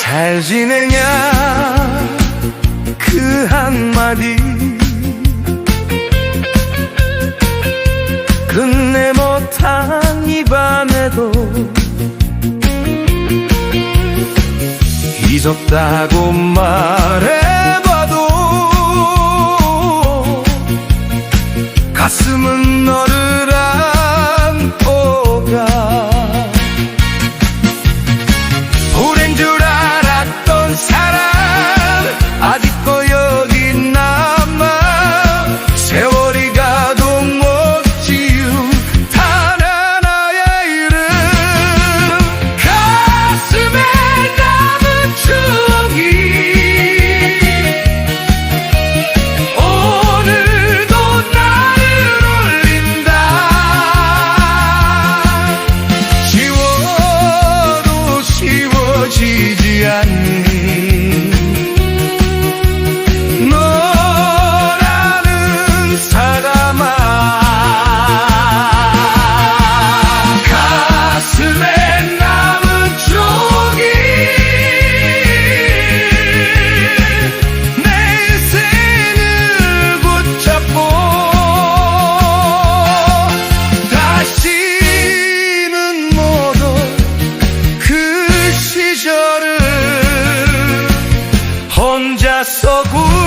잘 지내냐? 그 한마디. 무섭다고 말해. açougue.